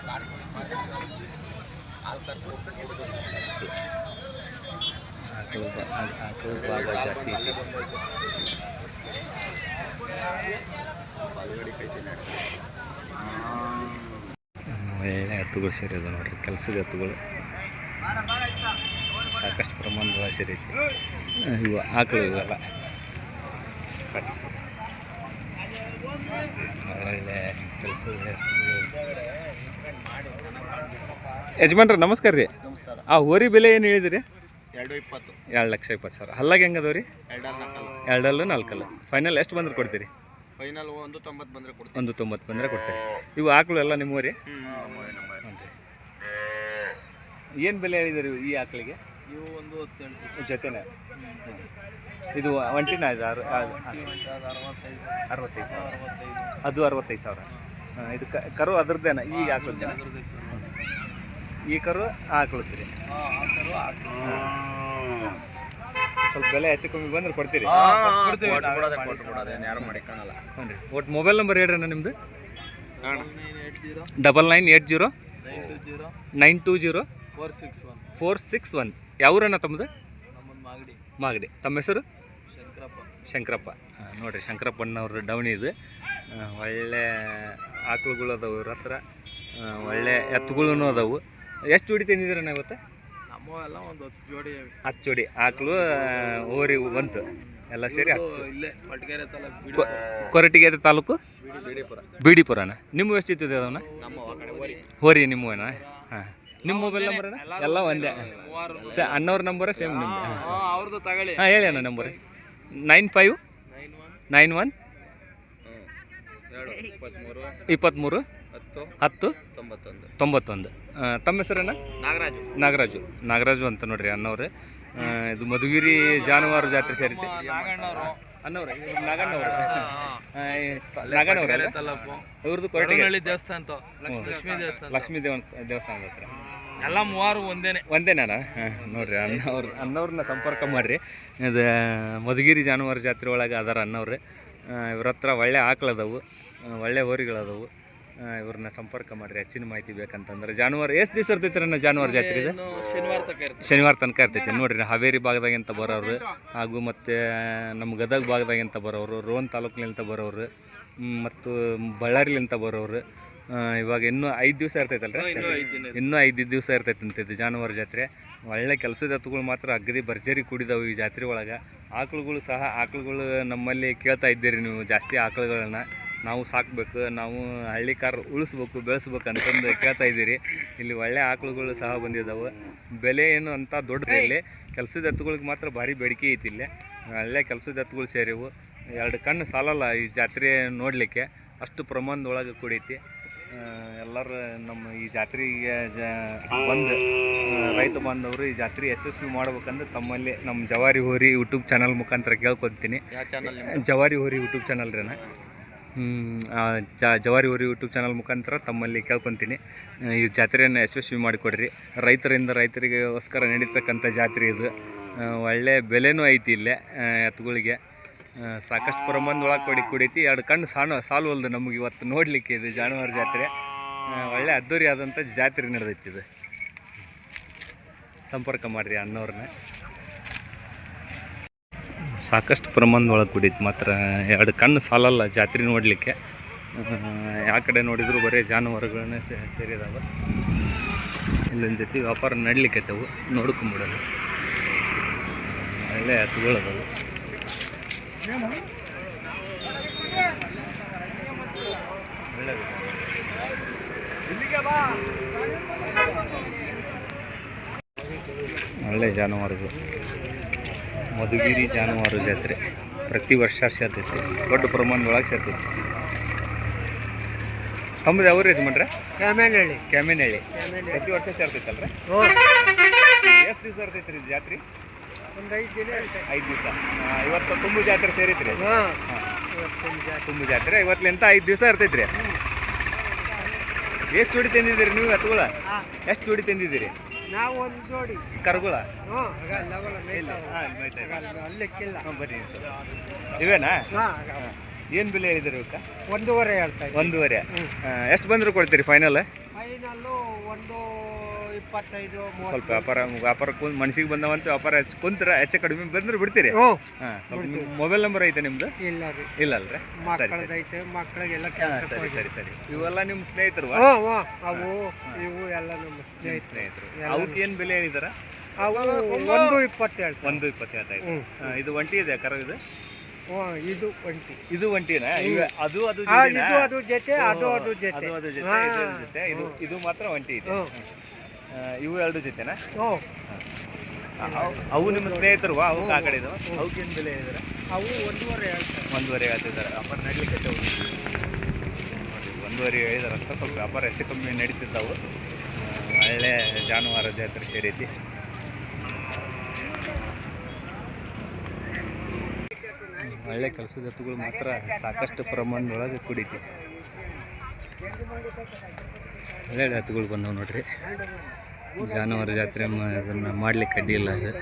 ಆಕಳು ಬ- ಆ- ಆಕಳು ಭಾಗ ಜಾಸ್ತಿ ಐತಿ ಒಳ್ಳೆ ಎತ್ತುಗಳು ಸೇರಿದೆ ನೋಡ್ರಿ ಕೆಲಸದ ಎತ್ತುಗಳು. ಸಾಕಷ್ಟು ಪ್ರಮಾಣದ ಸೇರೈತಿ ಇವು ಆಕಳು ಇವೆಲ್ಲ. ಒಳ್ಳೆ ಕೆಲಸದ ಯಜಮಾನ್ರ ನಮಸ್ಕಾರ ರೀ. ಆ ಹೋರಿ ಬೆಲೆ ಏನು ಹೇಳಿದ್ರಿ? ಎರಡು ಇಪ್ಪತ್ತು. ಎರಡು ಲಕ್ಷ ಇಪ್ಪತ್ತು ಸಾವಿರ. ಹಲ್ಲಾಗ ಹೆಂಗದವ್ರಿ ಎರಡಲ್ಲೂ ನಾಲ್ಕಲ್ಲ. ಫೈನಲ್ ಎಷ್ಟು ಬಂದ್ರೆ ಕೊಡ್ತೀರಿ? ಫೈನಲ್ ಒಂದು ತೊಂಬತ್ತು ಬಂದರೆ ಕೊಡ್ತೀವಿ ಒಂದು ತೊಂಬತ್ತು ಬಂದರೆ ಕೊಡ್ತೀರಿ. ಇವು ಆಕಳು ಎಲ್ಲ ನಿಮ್ಮ ರೀ ಏನು ಬೆಲೆ ಹೇಳಿದಿರಿ ಈ ಆಕಳಿಗೆ? ಇವು ಒಂದು ಹತ್ತೆಂಟು ಜೊತೆನೆ? ಇದು ಒಂಟಿನ ಇದು ಆರು ಆರು- ಅರವತ್ತೈದು. ಸಾವಿರ. ಅದು ಅರವತ್ತೈದು ಸಾವಿರ. ಇದು ಕರು ಅದ್ರದ್ದೇನ? ಈ ಆಕಳು ಈ ಕರು ಹಾಕ್ಲತ್ತೀರಿ ಸ್ವಲ್ಪ ಬೆಲೆ ಹೆಚ್ಚು ಕಮ್ಮಿ ಬಂದ್ರೆ ಕೊಡ್ತೀರಿ. ಯಾರು ಮಾಡಿ ಕಾಣಲ್ಲ. ಹ್ಞೂ ರೀ ಒಟ್ಟು ಮೊಬೈಲ್ ನಂಬರ್ ಹೇಳ್ರಿ ಅಣ್ಣ ನಿಮ್ಮದು double nine eight zero nine two zero four six one four six one ಯಾವೂರಣ್ಣ ತಮ್ಮದು? ಮಾಗಡಿ. ಮಾಗಡಿ. ತಮ್ಮ ಹೆಸರು? ಶಂಕರಪ್ಪ. ಶಂಕರಪ್ಪ. ಹಾಂ ನೋಡಿರಿ ಶಂಕರಪ್ಪನವ್ರ ಡೌನಿ ಇದು. ಒಳ್ಳೆ ಆಕಳುಗಳು ಅದಾವು ಇವ್ರ ಹತ್ರ. ಒಳ್ಳೆ ಎತ್ತುಗಳು ಅದಾವು. ಎಷ್ಟು ಜೋಡಿ ತಂದಿದ್ದೀರಣ್ಣ ಇವತ್ತು? ನಮ್ಮ ಎಲ್ಲ ಒಂದು ಹತ್ತು ಜೋಡಿ ಹತ್ತು ಜೋಡಿ. ಆಕಳು ಓರಿ ಬಂತು. ಎಲ್ಲ ಸೇರಿ ಕೊರಟಿಗೆ ಇಲ್ಲೇ ತಾಲೂಕು ಕೊರಟಗೆರೆ ತಾಲೂಕು? ಬಿಡಿಪುರ ಬಿಡಿಪುರನ ನಿಮ್ಮ ಎಷ್ಟು ಇತ್ತು ನಮ್ಮ ಹೋರಿ. ನಿಮ್ಮವೇನ ಹಾಂ. ನಿಮ್ಮ ಮೊಬೈಲ್ ನಂಬರ್ ಎಲ್ಲ ಒಂದೇ. ಸ ಅಣ್ಣವ್ರ ನಂಬರ ಸೇಮ್ ನಿಮ್ದು. ಹಾಂ ಹಾಂ ಅವ್ರದ್ದು ತಗೊಳ್ಳಿ. ಹಾಂ ಹೇಳಿ ಅಣ್ಣ number nine five nine one ಇಪ್ಪತ್ತ್ಮೂರು? ಹತ್ತು ಹತ್ತು? ತೊಂಬತ್ತೊಂದು. ತೊಂಬತ್ತೊಂದು. ತಮ್ಮ ಹೆಸರೇನ? ನಾಗರಾಜು. ನಾಗರಾಜು. ನಾಗರಾಜು ಅಂತ ನೋಡ್ರಿ ಅಣ್ಣವ್ರೆ. ಇದು ಮಧುಗಿರಿ ಜಾನುವಾರು ಜಾತ್ರೆ ಸೇರಿದೆ. ಅಣ್ಣವ್ರೆ? ನಾಗಣ್ಣವ್ರು. ಇವ್ರದ್ದು ದೇವಸ್ಥಾನ ಲಕ್ಷ್ಮೀ ದೇವಸ್ಥಾನ ದೇವ ದೇವಸ್ಥಾನದ ಹತ್ರ. ಎಲ್ಲ ಮೂವರು ಒಂದೇನೆ. ಒಂದೇನಾನ ನೋಡ್ರಿ ಅಣ್ಣವ್ರು ಅಣ್ಣವ್ರನ್ನ ಸಂಪರ್ಕ ಮಾಡಿರಿ. ಇದು ಮಧುಗಿರಿ ಜಾನುವಾರು ಜಾತ್ರೆ ಒಳಗೆ ಅದಾರ ಅಣ್ಣವ್ರೆ. ಇವ್ರ ಹತ್ರ ಒಳ್ಳೆ ಆಕಳದವು ಒಳ್ಳೆ ಹೋರಿಗಳದವು ಇವ್ರನ್ನ ಸಂಪರ್ಕ ಮಾಡಿರಿ ಹೆಚ್ಚಿನ ಮಾಹಿತಿ ಬೇಕಂತಂದ್ರೆ. ಜಾನುವಾರು ಎಷ್ಟು ದಿವಸ ಇರ್ತೈತಿ ನನ್ನ ಜಾನುವಾರು ಜಾತ್ರೆ ಇದೆ? ಶನಿವಾರ ತನಕ ಇರುತ್ತೆ ಶನಿವಾರ ತನಕ ಇರ್ತೈತಿ. ನೋಡ್ರಿ ಹಾವೇರಿ ಭಾಗದಾಗಿಂತ ಬರೋರು ಹಾಗೂ ಮತ್ತು ನಮ್ಮ ಗದಗ ಭಾಗದಾಗಿಂತ ಬರೋರು ರೋನ್ ತಾಲೂಕಿನಿಂದ ಬರೋರು ಮತ್ತು ಬಳ್ಳಾರಿಲಿಂತ ಬರೋರು ಇವಾಗ ಇನ್ನೂ ಐದು ದಿವಸ ಇರ್ತೈತಲ್ರಿ? ಇನ್ನೂ ಐದ್ ದಿನ ಇದೆ. ಇನ್ನೂ ಐದು ದಿವಸ ಇರ್ತೈತೆ ಅಂತಿದ್ದು ಜಾನುವಾರು ಜಾತ್ರೆ. ಒಳ್ಳೆ ಕೆಲಸದ ಎತ್ತುಗಳು ಮಾತ್ರ ಅಗದಿ ಭರ್ಜರಿ ಕೂಡಿದಾವೆ ಈ ಜಾತ್ರೆ ಒಳಗೆ. ಆಕಳುಗಳು ಸಹ ಆಕಳುಗಳು ನಮ್ಮಲ್ಲಿ ಕೇಳ್ತಾ ಇದ್ದೀರಿ ನೀವು ಜಾಸ್ತಿ ಆಕಳುಗಳನ್ನ. ನಾವು ಸಾಕ್ಬೇಕು ನಾವು ಹಳ್ಳಿ ಕಾರ್ ಉಳಿಸ್ಬೇಕು ಬೆಳೆಸ್ಬೇಕು ಅಂತಂದು ಕೇಳ್ತಾ ಇದ್ದೀರಿ. ಇಲ್ಲಿ ಒಳ್ಳೆ ಆಕಳುಗಳು ಸಹ ಬಂದಿದ್ದಾವೆ. ಬೆಲೆ ಏನು ಅಂತ ದೊಡ್ಡದು ಇಲ್ಲಿ. ಕೆಲಸದ ಎತ್ತುಗಳಿಗೆ ಮಾತ್ರ ಭಾರಿ ಬೇಡಿಕೆ ಐತಿ ಇಲ್ಲಿ. ಒಳ್ಳೆ ಕೆಲಸದ ಎತ್ತುಗಳು ಸೇರಿವು. ಎರಡು ಕಣ್ಣು ಸಾಲಲ್ಲ ಈ ಜಾತ್ರೆ ನೋಡಲಿಕ್ಕೆ. ಅಷ್ಟು ಪ್ರಮಾಣದೊಳಗೆ ಕೂಡೈತಿ. ಎಲ್ಲರೂ ನಮ್ಮ ಈ ಜಾತ್ರೆಗೆ ಜ ಬಂದು ರೈತ ಬಾಂಧವರು ಈ ಜಾತ್ರೆ ಯಶಸ್ವಿ ಮಾಡ್ಬೇಕಂದ್ರೆ ತಮ್ಮಲ್ಲಿ ನಮ್ಮ ಜವಾರಿ ಹೋರಿ ಯೂಟ್ಯೂಬ್ ಚಾನಲ್ ಮುಖಾಂತರ ಕೇಳ್ಕೊತೀನಿ. ಜವಾರಿ ಹೋರಿ ಯೂಟ್ಯೂಬ್ ಚಾನಲ್ ರೀ ಜ ಜವಾರಿ ಊರಿ ಯೂಟ್ಯೂಬ್ ಚಾನಲ್ ಮುಖಾಂತರ ತಮ್ಮಲ್ಲಿ ಕೇಳ್ಕೊತೀನಿ. ಈ ಜಾತ್ರೆಯನ್ನು ಯಶಸ್ವಿ ಮಾಡಿಕೊಡ್ರಿ. ರೈತರಿಂದ ರೈತರಿಗೋಸ್ಕರ ನಡೀತಕ್ಕಂಥ ಜಾತ್ರೆ ಇದು. ಒಳ್ಳೆ ಬೆಲೆನೂ ಐತಿ ಇಲ್ಲೇ ಎತ್ತುಗಳಿಗೆ ಸಾಕಷ್ಟು ಪ್ರಮಾಣದೊಳಗೆ ಕೊಡಿ, ಕುಡೈತಿ. ಎರಡು ಕಣ್ಣು ಸಾಲು ಸಾಲುವಲ್ದು ನಮಗೆ ಇವತ್ತು ನೋಡಲಿಕ್ಕೆ ಇದು ಜಾನುವಾರು ಜಾತ್ರೆ. ಒಳ್ಳೆ ಅದ್ದೂರಿ ಆದಂಥ ಜಾತ್ರೆ ನಡೆದೈತಿ ಇದು. ಸಂಪರ್ಕ ಮಾಡಿರಿ ಅಣ್ಣವ್ರನ್ನ. ಸಾಕಷ್ಟು ಪ್ರಮಾಣದೊಳಗೆ ಕುಡೀತು ಮಾತ್ರ ಎರಡು ಕಣ್ಣು ಸಾಲಲ್ಲ ಜಾತ್ರೆ ನೋಡಲಿಕ್ಕೆ. ಯಾವ ಕಡೆ ನೋಡಿದ್ರು ಬರೀ ಜಾನುವಾರುಗಳನ್ನೇ ಸೇರಿದಾವೆ. ಇಲ್ಲೊಂದು ಜೊತೆ ವ್ಯಾಪಾರ ನಡ್ಲಿಕ್ಕೆ ನೋಡ್ಕೊಂಬಿಡೋದು ಒಳ್ಳೆ ಒಳ್ಳೆದು. ಒಳ್ಳೆ ಜಾನುವಾರುಗಳು. ಮಧುಗಿರಿ ಜಾನುವಾರು ಜಾತ್ರೆ. ಪ್ರತಿ ವರ್ಷ ಸೇರ್ತೈತಿ. ದೊಡ್ಡ ಪ್ರಮಾಣದೊಳಗೆ ಸೇರ್ತೈತಿ. ತಮ್ಮದು ಯಾವ ಮಾಡ್ರೆ ಕ್ಯಾಮೇನಹಳ್ಳಿ ಕ್ಯಾಮೇನಹಳ್ಳಿ ಪ್ರತಿ ವರ್ಷ ಸೇರ್ತೈತಲ್ರಿ? ಎಷ್ಟು ದಿವಸ ಇರ್ತೈತ್ರಿ ಜಾತ್ರೆ? ಒಂದು ಐದು ದಿನ ಐದು ದಿವಸ. ಇವತ್ತು ತುಂಬು ಜಾತ್ರೆ ಸೇರಿತ್ರಿ? ಹಾಂ. ತುಂಬು ಜಾತ್ರೆ. ಎಂತ ಐದು ದಿವಸ ಇರ್ತೈತ್ರಿ? ಎಷ್ಟು ಜೋಡಿ ತಿಂದಿದ್ದೀರಿ ನೀವು ಎತ್ತುಗಳ ಎಷ್ಟು ಜೋಡಿ ತಂದಿದ್ದೀರಿ? ನಾವು ಒಂದು ಜೋಡಿ. ಕರ್ಗುಳ? ಬರ್ರಿ ಇವೇನಾ? ಏನು ಬೆಲೆ ಹೇಳಿದ್ರಿ ಇವಕ್ಕೆ ಒಂದೂವರೆ ಹೇಳ್ತಾ ಒಂದೂವರೆ? ಎಷ್ಟು ಬಂದರೂ ಕೊಡ್ತೀರಿ ಫೈನಲ್ ಫೈನಲ್ಲು ಒಂದು ಇಪ್ಪತ್ತೈದು ಸ್ವಲ್ಪ ವ್ಯಾಪಾರ ವ್ಯಾಪಾರ ಕುಂತ ಮನ್ಸಿಗೆ ಬಂದವಂತ ವ್ಯಾಪಾರ ಹೆಚ್ಚು ಕುಂತ್ರ ಹೆಚ್ಚು ಕಡಿಮೆ ಬಂದ್ರೆ ಬಿಡ್ತೀರಿ? ಹ್ಞೂ. ಹಾಂ ಸ್ವಲ್ಪ ನಿಮ್ಮ ಮೊಬೈಲ್ ನಂಬರ್ ಐತೆ ನಿಮ್ದು? ಇಲ್ಲ ರೀ. ಇಲ್ಲ ಅಲ್ರಿ? ಮಕ್ಕಳದೈತೆ ಮಕ್ಕಳಿಗೆಲ್ಲ ಕೆಲಸ ಸರಿ ಸರಿ ಸರಿ. ಇವೆಲ್ಲ ನಿಮ್ಮ ಸ್ನೇಹಿತರು ಅವು ಇವು ಎಲ್ಲ ನಮ್ಮ ಸ್ನೇಹಿತರು. ಅವಕ್ಕೆ ಏನು ಬೆಲೆ ಹೇಳಿದಾರ? ಅವು ಒಂದು ಇಪ್ಪತ್ತೇಳು ಒಂದು ಇಪ್ಪತ್ತೇಳು ಇದೆ ಇದು ಒಂಟಿ ಇದೆ ಕರ ಇದು? ಹ್ಞೂ ಇದು ಒಂಟಿ. ಇದು ಒಂಟಿನಾ? ಅದು ಅದು ಜೊತೆ ಅದು ಅದು ಜೊತೆ. ಅದು ಅದು ಜೊತೆ ಇದು ಇದು ಮಾತ್ರ ಒಂಟಿ ಇದೆ. ಇವು ಎರಡು ಜೊತೆನಾ? ಅವು- ನಿಮ್ಮ ಸ್ನೇಹಿತರು ಅವು ಆ ಕಡೆ ಇದಾವ? ಅವಕ್ಕೆ ಏನು ಬೆಲೆ ಇದ್ದಾರೆ ಅವು ಒಂದೂವರೆ ಒಂದೂವರೆ ಹೇಳ್ತಿದ್ದಾರೆ. ವ್ಯಾಪಾರ ನಡೀಲಿಕ್ಕೆ ಒಂದೂವರೆ ಹೇಳಿದಾರೆ ಅಂತ ಸ್ವಲ್ಪ ವ್ಯಾಪಾರ ಹೆಚ್ಚು ಕಮ್ಮಿ ನಡೀತಿದ್ದಾವು. ಒಳ್ಳೆ ಜಾನುವಾರು ಜಾತ್ರೆ ಸೇರೈತಿ ಒಳ್ಳೆ ಕೆಲಸದ ಎತ್ತುಗಳು ಮಾತ್ರ ಸಾಕಷ್ಟು ಪ್ರಮಾಣದೊಳಗೆ ಕುಡಿತಿ ಒಳ್ಳೆ ಎತ್ತುಗಳು ಬಂದವು ನೋಡ್ರಿ. ಜಾನುವಾರು ಜಾತ್ರೆ ಅದನ್ನು ಮಾಡ್ಲಿಕ್ಕೆ ಅಡ್ಡಿಯಿಲ್ಲ ಅದು.